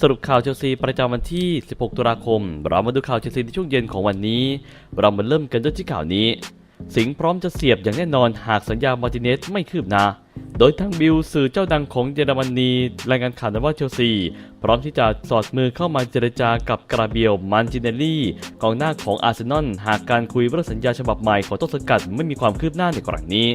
สรุปข่าวเชลซีประจำวันที่ 16 ตุลาคม เรามาดูข่าวเชลซีในช่วงเย็นของวันนี้ เรามาเริ่มกันด้วยที่ข่าวนี้ สิงห์พร้อมจะเสียบอย่างแน่นอนหากสัญญามาร์ติเนสไม่คืบหน้า โดยทางบิลสื่อเจ้าดังของเยอรมนีรายงานข่าวว่าเชลซี พร้อมที่จะสอดมือเข้ามาเจรจากับกราเบียลมันจินเนลลี่กองหน้าของอาร์เซนอลหากการคุยเรื่องสัญญาฉบับใหม่ของต้นสังกัดไม่มีความคืบหน้าในกรณีนี้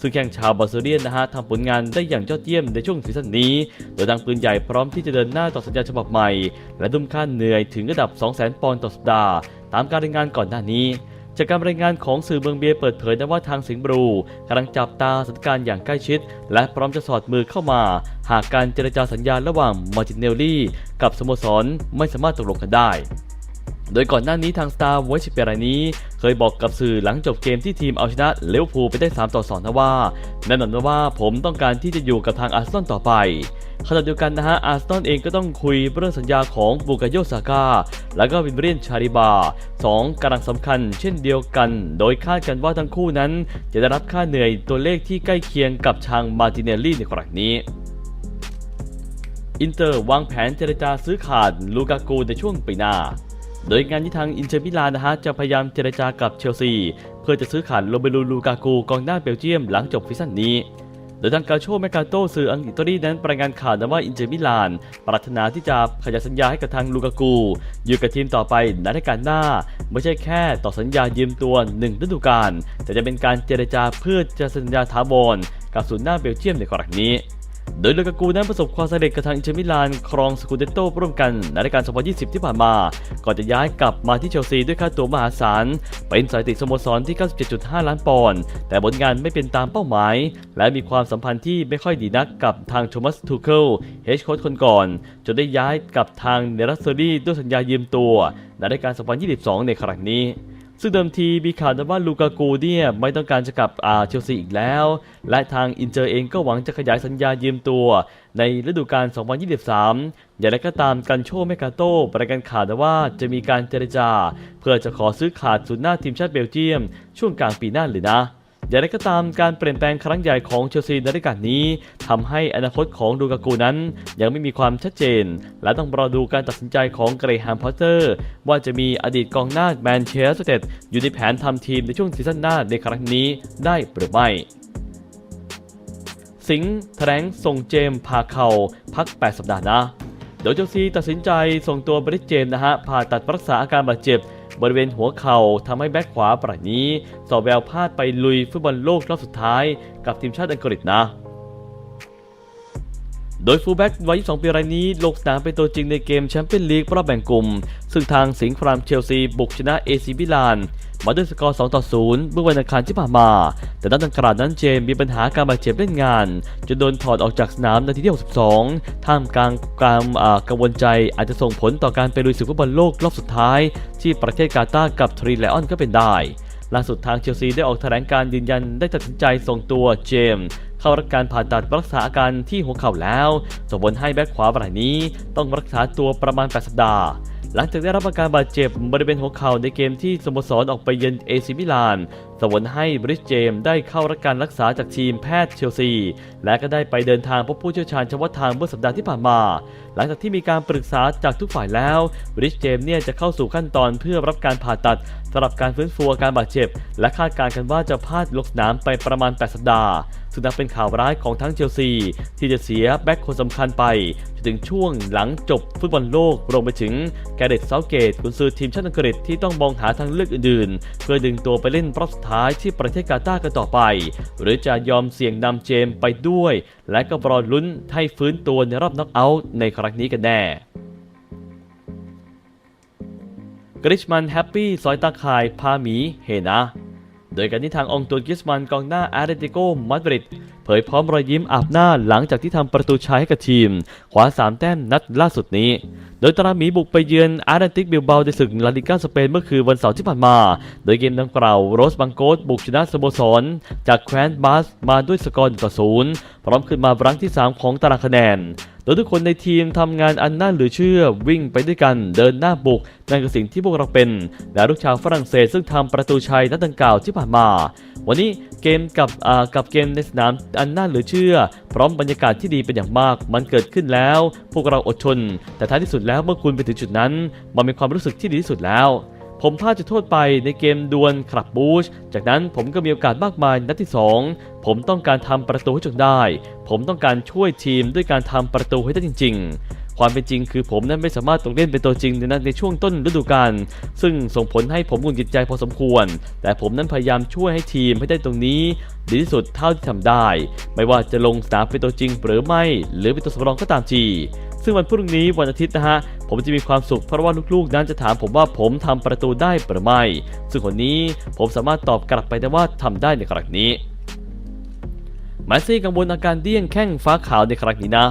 ซึ่งแข่งชาวบาร์เซเลียนนะฮะทำผลงานได้อย่างยอดเยี่ยมในช่วงซีซั่นนี้ โดยทางปืนใหญ่พร้อมที่จะเดินหน้าต่อสัญญาฉบับใหม่ และดุมค่าเหนื่อยถึงระดับ 200,000 ปอนด์ต่อสัปดาห์ ตามการรายงานก่อนหน้านี้จากการรายงานของสื่อเมืองเบียร์เปิดเผยนะว่าทางสิงห์บรูกำลังจับตาสถานการณ์อย่างใกล้ชิด และพร้อมจะสอดมือเข้ามา หากการเจรจาสัญญาระหว่างมาร์ตินเนลลี่ กับสโมสรไม่สามารถตกลงกันได้ โดยก่อนหน้านี้ทางสตาร์ไวชิเปรายนี้ เคยบอกกับสื่อหลังจบเกมที่ทีมเอาชนะเลวพูไปได้ 3 ต่อ 2 นะว่า แน่นอนนะว่าผมต้องการที่จะอยู่กับทางอาร์เซนอลต่อไปขณะเดียวกันนะฮะอาร์เซนอลเองก็ต้องคุยเรื่องสัญญาของบูกาโยซาก้าแล้วก็วินเบรียนชาริบาสองกำลังสำคัญเช่นเดียวกัน โดยคาดกันว่าทั้งคู่นั้น จะได้รับค่าเหนื่อยตัวเลขที่ใกล้เคียงกับทางมาร์ติเนลลี่ในครั้งนี้อินเตอร์วางแผนเจรจาซื้อขาดลูกากูในช่วงปีหน้า โดยงานที่ทางอินเตอร์มิลานนะฮะจะพยายามเจรจากับเชลซี เพื่อจะซื้อขาดโรเบลูลูกากูกองหน้าเบลเยียมหลังจบซีซั่นนี้ โดยทางกาโชแมกาโตสื่ออังกฤษนั้นรายงานข่าวนะว่าอินเตอร์มิลาน ปรารถนาที่จะขยายสัญญาให้กับทางลูกากู อยู่กับทีมต่อไปในฤดูกาลหน้า ไม่ใช่แค่ต่อสัญญายืมตัวหนึ่งฤดูกาลแต่จะเป็นการเจรจาเพื่อจะสัญญาถาวรกับศูนย์หน้าเบลเยียมในครั้งนี้ โดยลูกากูนั้นประสบความสำเร็จกับทางอินเตอร์มิลานครองสกูเดตโต้ร่วมกันในรายการ 2020 ที่ผ่านมา ก่อนจะย้ายกลับมาที่เชลซีด้วยค่าตัวมหาศาล เป็นสถิติสโมสรที่ 97.5 ล้านปอนด์ แต่ผลงานไม่เป็นตามเป้าหมาย และมีความสัมพันธ์ที่ไม่ค่อยดีนักกับทางโทมัส ทูเคิล เฮดโค้ชคนก่อน จนได้ย้ายกับทางเนรัสเซอรี่ด้วยสัญญายืมตัวในรายการ 2022 ในครั้งนี้ ซึ่งเดิมทีมีข่าวนะว่าลูกากูเนี่ยไม่ต้องการจะกลับอาเชลซีอีกแล้ว และทางอินเตอร์เองก็หวังจะขยายสัญญายืมตัว ในฤดูกาล 2023 อย่างไรก็ตามกันโชเมกาโต้ปรายงานข่าวนะว่าจะมีการเจรจา เพื่อจะขอซื้อขาดสุดหน้าทีมชาติเบลเยียม ช่วงกลางปีหน้าเลยนะ อย่างไรก็ตามการเปลี่ยนแปลงครั้งใหญ่ของเชลซีในฤดูกาลนี้ทำให้อนาคตของลูกากูนั้น ยังไม่มีความชัดเจน และต้องรอดูการตัดสินใจของเกรแฮมพอตเตอร์ ว่าจะมีอดีตกองหน้าแมนเชสเตอร์อยู่ในแผนทำทีมในช่วงซีซั่นหน้าในครั้งนี้ได้หรือไม่สิงห์แถลงส่งเจมส์พาเขาพัก 8 สัปดาห์นะโดยเชลซีตัดสินใจส่งตัวบริสเจมส์นะฮะผ่าตัดรักษาอาการบาดเจ็บ บริเวณหัวเข่าทำให้แบ็คขวาปรานี้สอบแววพลาดไปลุยฟุตบอลโลกรอบสุดท้าย กับทีมชาติอังกฤษนะ โดยฟูลแบ็กวัย 22 ปีรายนี้ ลงสนามเป็นตัวจริงในเกมแชมเปี้ยนลีกรอบแบ่งกลุ่ม ซึ่งทางสิงห์พรามเชลซี บุกชนะเอซีมิลาน มาด้วยสกอร์ 2 ต่อ 0 เมื่อวันอังคารที่ผ่านมา แต่ด้านดังกล่าวนั้นเจมมีปัญหาการบาดเจ็บเล่นงานจนโดนถอดออกจากสนามนาทีที่ 62 ท่ามกลางการกังวลใจอาจจะส่งผลต่อการไปลุยศึกฟุตบอลโลกรอบสุดท้าย ที่ประเทศกาตาร์กับทรีไลออนก็เป็นได้ล่าสุดทางเชลซีได้ออกแถลงการยืนยันได้ตัดสินใจส่งตัวเจมเข้ารับการผ่าตัดรักษาอาการที่หัวเข่าแล้วส่งผลให้แบ็คขวารายนี้ต้องรักษาตัวประมาณ 8 สัปดาห์ หลังจากได้รับอาการบาดเจ็บบริเวณหัวเข่าในเกมที่สโมสรออกไปเยือนเอซิมิลานส่งผลให้บริสเจมได้เข้ารับการรักษาจากทีมแพทย์เชลซี และก็ได้ไปเดินทางพบผู้เชี่ยวชาญเฉพาะทางเมื่อสัปดาห์ที่ผ่านมา หลังจากที่มีการปรึกษาจากทุกฝ่ายแล้วบริสเจมเนี่ยจะเข้าสู่ขั้นตอนเพื่อรับการผ่าตัดสำหรับการฟื้นฟูอาการบาดเจ็บ และคาดการณ์กันว่าจะพลาดลงสนามไปประมาณ 8 สัปดาห์ซึ่งนับเป็นข่าวร้ายของทั้งเชลซี ที่จะเสียแบ็คคนสำคัญไปจนถึงช่วงหลังจบฟุตบอลโลกรวมไปถึงแกเรตเซาเกตกุนซือทีมชาติอังกฤษที่ต้องมองหาทางเลือกอื่นๆ เพื่อดึงตัวไปเล่นรอบสุดท้ายที่ประเทศกาตาร์กันต่อไป หรือจะยอมเสี่ยงนำเจมไปด้วย และก็รอลุ้นให้ฟื้นตัวในรอบน็อกเอาท์ในครั้งนี้กันแน่กริชมันแฮปปี้ซอยตาข่ายพาหมีเฮนะโดยการที่ทางองตัวกิสมันกองหน้าอาร์เตติโกมาดริดเผยพร้อมรอยยิ้มอาบหน้าหลังจากที่ทำประตูชัยให้กับทีมคว้า3แต้มนัดล่าสุดนี้ โดยตราหมีบุกไปเยือนอาร์เตติกบิลเบาในศึกลาลิก้าสเปนเมื่อคืนวันเสาร์ที่ผ่านมา โดยเกมดังกล่าวโรสบังโกสบุกชนะสโมสร จากแคว้นบาสมาด้วยสกอร์1ต่อ0พร้อมขึ้นมารั้งที่ 3 ของตารางคะแนน โดยทุกคนในทีมทำงานอันน่าเหลือเชื่อวิ่งไปด้วยกันเดินหน้าบุกนั่นคือสิ่งที่พวกเราเป็น และลูกชาวฝรั่งเศสซึ่งทำประตูชัยนัดดังกล่าวที่ผ่านมา วันนี้เกมกับกับเกมในสนามอันน่าเหลือเชื่อ พร้อมบรรยากาศที่ดีเป็นอย่างมาก มันเกิดขึ้นแล้ว พวกเราอดทน แต่ท้ายที่สุดแล้วเมื่อคุณไปถึงจุดนั้น มันมีความรู้สึกที่ดีที่สุดแล้ว ผมพลาดจุดโทษไปในเกมดวลคลับบูช จากนั้นผมก็มีโอกาสมากมายนัดที่ 2 ผมต้องการทำประตูให้จนได้ ผมต้องการช่วยทีมด้วยการทำประตูให้ได้จริง ๆ ความเป็นจริงคือผมนั้นไม่สามารถลงเล่นเป็นตัวจริงในนัดในช่วงต้นฤดูกาล ซึ่งส่งผลให้ผมหงุดหงิดใจพอสมควร แต่ผมนั้นพยายามช่วยให้ทีมให้ได้ตรงนี้ ดีที่สุดเท่าที่ทำได้ ไม่ว่าจะลงสนามเป็นตัวจริงหรือไม่ หรือเป็นตัวสำรองก็ตามที ซึ่งวันพรุ่งนี้วันอาทิตย์นะฮะ ผมจะมีความสุขเพราะว่าลูกๆ นั้นจะถามผมว่าผมทำประตูได้หรือไม่ ซึ่งคนนี้ผมสามารถตอบกลับไปได้ว่าทำได้ในครั้งนี้แมสซี่กังวลอาการเดี้ยงแข้งฟ้าขาวในครั้งนี้นะ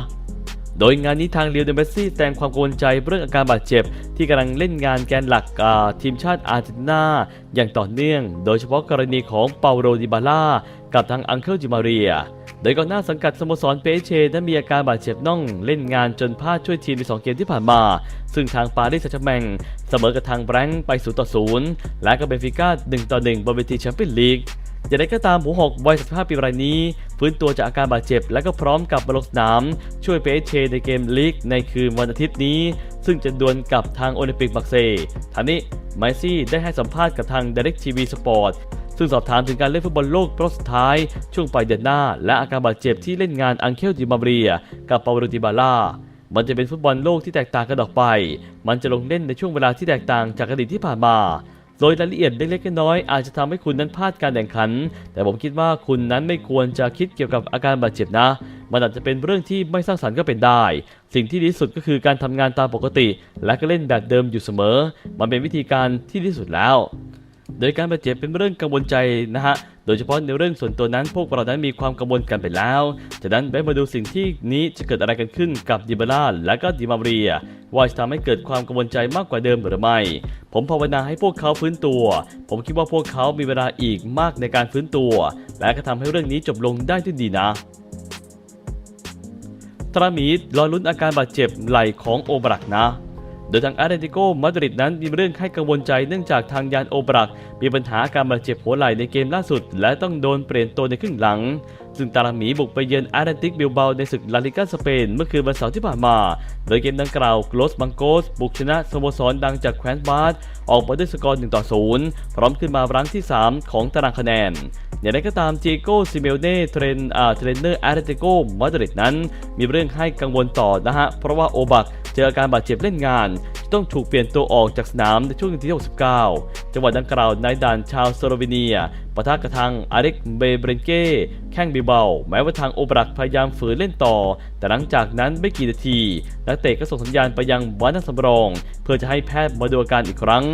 โดยงานนี้ทางเลียวเดเมสซี่แสดงความกังวลใจเรื่องอาการบาดเจ็บ ที่กำลังเล่นงานแกนหลักทีมชาติอาร์เจนตินาอย่างต่อเนื่อง โดยเฉพาะกรณีของเปาโรดิบาล่ากับทางอังเคิลจิมาเรีย โดยก่อนหน้าสังกัดสโมสรเปเชนั้นมีอาการบาดเจ็บน่องเล่นงานจนพลาดช่วยทีมใน 2 เกมที่ผ่านมา ซึ่งทางปารีสแซงต์แชร์แมงเสมอกับทางแบรงค์ไป0ต่อ0และกับเบนฟิก้า1ต่อ1บนเวทีแชมเปี้ยนลีกอย่างไรก็ตามหูหกวัย35ปีรายนี้ฟื้นตัวจากอาการบาดเจ็บ และก็พร้อมกลับมาลงสนาม ช่วยเปเชในเกมลีกในคืนวันอาทิตย์นี้ ซึ่งจะดวลกับทางโอลิมปิกบักเซทางนี้ไมซี่ได้ให้สัมภาษณ์กับทาง Direct TV Sport ซึ่งสอบถามถึงการเล่นฟุตบอลโลกรอบสุดท้าย ช่วงปลายเดือนหน้า และอาการบาดเจ็บที่เล่นงานอังเคลดิมาเรีย กับปาโวโรดิบาล่ามันจะเป็นฟุตบอลโลกที่แตกต่างกันออกไป มันจะลงเล่นในช่วงเวลาที่แตกต่างจากอดีตที่ผ่านมา โดยรายละเอียดเล็กๆน้อยๆอาจจะทำให้คุณนั้นพลาดการแข่งขัน แต่ผมคิดว่าคุณนั้นไม่ควรจะคิดเกี่ยวกับอาการบาดเจ็บนะ มันอาจจะเป็นเรื่องที่ไม่สร้างสรรค์ก็เป็นได้ สิ่งที่ดีสุดก็คือการทำงานตามปกติ และก็เล่นแบบเดิมอยู่เสมอ มันเป็นวิธีการที่ดีสุดแล้ว โดยการบาดเจ็บเป็นเรื่องกังวลใจนะฮะ โดยเฉพาะในเรื่องส่วนตัวนั้น พวกเรานั้นมีความกังวลกันไปแล้ว จากนั้นไปมาดูสิ่งที่นี้จะเกิดอะไรกันขึ้นกับดิบาร่าและก็ดิมาเรีย ว่าจะทำให้เกิดความกังวลใจมากกว่าเดิมหรือไม่ ผมภาวนาให้พวกเขาฟื้นตัว ผมคิดว่าพวกเขามีเวลาอีกมากในการฟื้นตัว และก็ทำให้เรื่องนี้จบลงได้ด้วยดีนะตรามีดรอลุ้นอาการบาดเจ็บไหล่ของโอบรักนะ โดยทางอาร์เตติโกมาดริดนั้นมีเรื่องให้กังวลใจเนื่องจากทางยานโอบรัก มีปัญหาการบาดเจ็บหัวไหล่ในเกมล่าสุด และต้องโดนเปลี่ยนตัวในครึ่งหลัง ซึ่งตารามีบุกไปเยือนอาร์เตติกบิลเบาในศึกลาลิกาสเปนเมื่อคืนวันเสาร์ที่ผ่านมา โดยเกมดังกล่าวโกลสบังโกสบุกชนะสโมสรดังจากแคว้นบาร์ดออกมาด้วยสกอร์1ต่อ0พร้อมขึ้นมารั้งที่ 3 ของตารางคะแนนอย่างไรก็ตามเจโกซิเมลเน่เทรนเทรนเนอร์อาร์เตติโกมาดริดนั้น มีเรื่องให้กังวลต่อนะฮะเพราะว่าโอบัก เจออาการบาดเจ็บเล่นงาน ต้องถูกเปลี่ยนตัวออกจากสนามในช่วงนาทีที่ 69 จังหวะดังกล่าวนายดานชาวสโลวีเนียปะทะกับทางอาริกเบเบรนเก้แข้งบิเบาแม้ว่าทางโอบรักพยายามฝืนเล่นต่อ แต่หลังจากนั้นไม่กี่นาที นักเตะก็ส่งสัญญาณไปยังวานักสำรอง เพื่อจะให้แพทย์มาดูอาการอีกครั้ง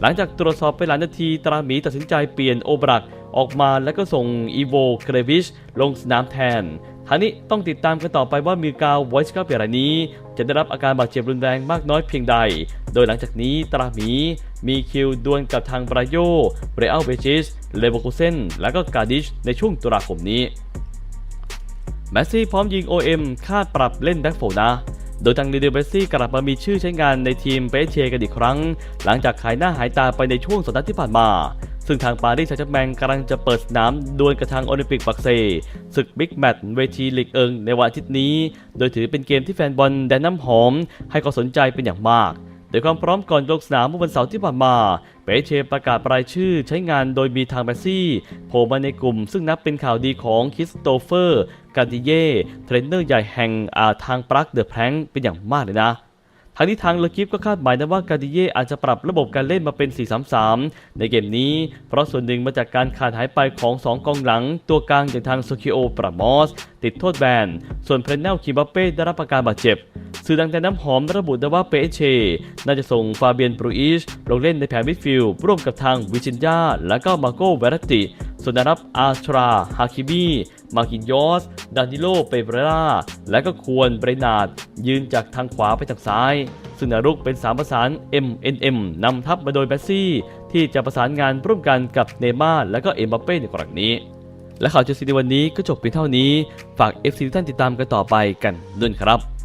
หลังจากตรวจสอบไปหลายนาทีตราหมีตัดสินใจเปลี่ยนโอบรักออกมาแล้วก็ส่งอีโวเครวิชลงสนามแทน ทางนี้ต้องติดตามกันต่อไปว่ามิวกาวไวส์กาเปียรายนี้ จะได้รับอาการบาดเจ็บรุนแรงมากน้อยเพียงใด โดยหลังจากนี้ตราหมีมีคิวดวลกับทางบราโยเรอัลเบจิส เลเวอร์คูเซนและก็กาดิชในช่วงตุลาคมนี้แมสซี่พร้อมยิง OM คาดปรับเล่นแบ็คโฟนะโดยทางลีเดอร์เบสซี่กลับมามีชื่อใช้งานในทีมเปเชกันอีกครั้ง หลังจากขายหน้าหายตาไปในช่วงสัปดาห์ที่ผ่านมา ซึ่งทางปารีสแซงต์แชร์แมงกำลังจะเปิดสนามดวลกับทางโอลิมปิกบักเซศึกบิ๊กแมตช์เวทีลีกเอิงในวันอาทิตย์นี้ โดยถือเป็นเกมที่แฟนบอลแดนน้ำหอม ให้ความสนใจเป็นอย่างมากโดยความพร้อมก่อนลงสนามเมื่อวันเสาร์ที่ผ่านมา เปเชประกาศรายชื่อใช้งานโดยมีทางแมซี่โผล่มาในกลุ่ม ซึ่งนับเป็นข่าวดีของคริสโตเฟอร์ กาดิเย่เทรนเนอร์ใหญ่แห่งอาทางปรักเดอะแพลงเป็นอย่างมากเลยนะ ทางนี้ทางเลอกิฟก็คาดหมายนะว่ากาดิเย่อาจจะปรับระบบการเล่นมาเป็น 4-3-3 ในเกมนี้ เพราะส่วนหนึ่งมาจากการขาดหายไปของ 2 กองหลัง ตัวกลางอย่างทางโซคิโอปรามอส ติดโทษแบน ส่วนเพรนเนลคิมบัปเป้ได้รับอาการบาดเจ็บ สื่อดังแต่น้ำหอมระบุได้ว่าเปเช น่าจะส่งฟาเบียนบรูอิชลงเล่นในแผงมิดฟิลด์ร่วมกับทางวิจินยาและก็มาโกเวรติส่วนนรับอาชราฮาคิบี มาคินยอสดานิโล เปเบราและก็ควรเบรนาด ยืนจากทางขวาไปทางซ้าย ซึ่งนรุกเป็น3ประสาน MNM นำทัพมาโดยแบสซี่ ที่จะประสานงานร่วมกันกับเนม่าและก็เอ็มบัปเป้ในครั้งนี้ และข่าวเชลซีในวันนี้ก็จบเพียงเท่านี้ ฝาก FC ทุกท่านติดตามกันต่อไปกันด้วยครับ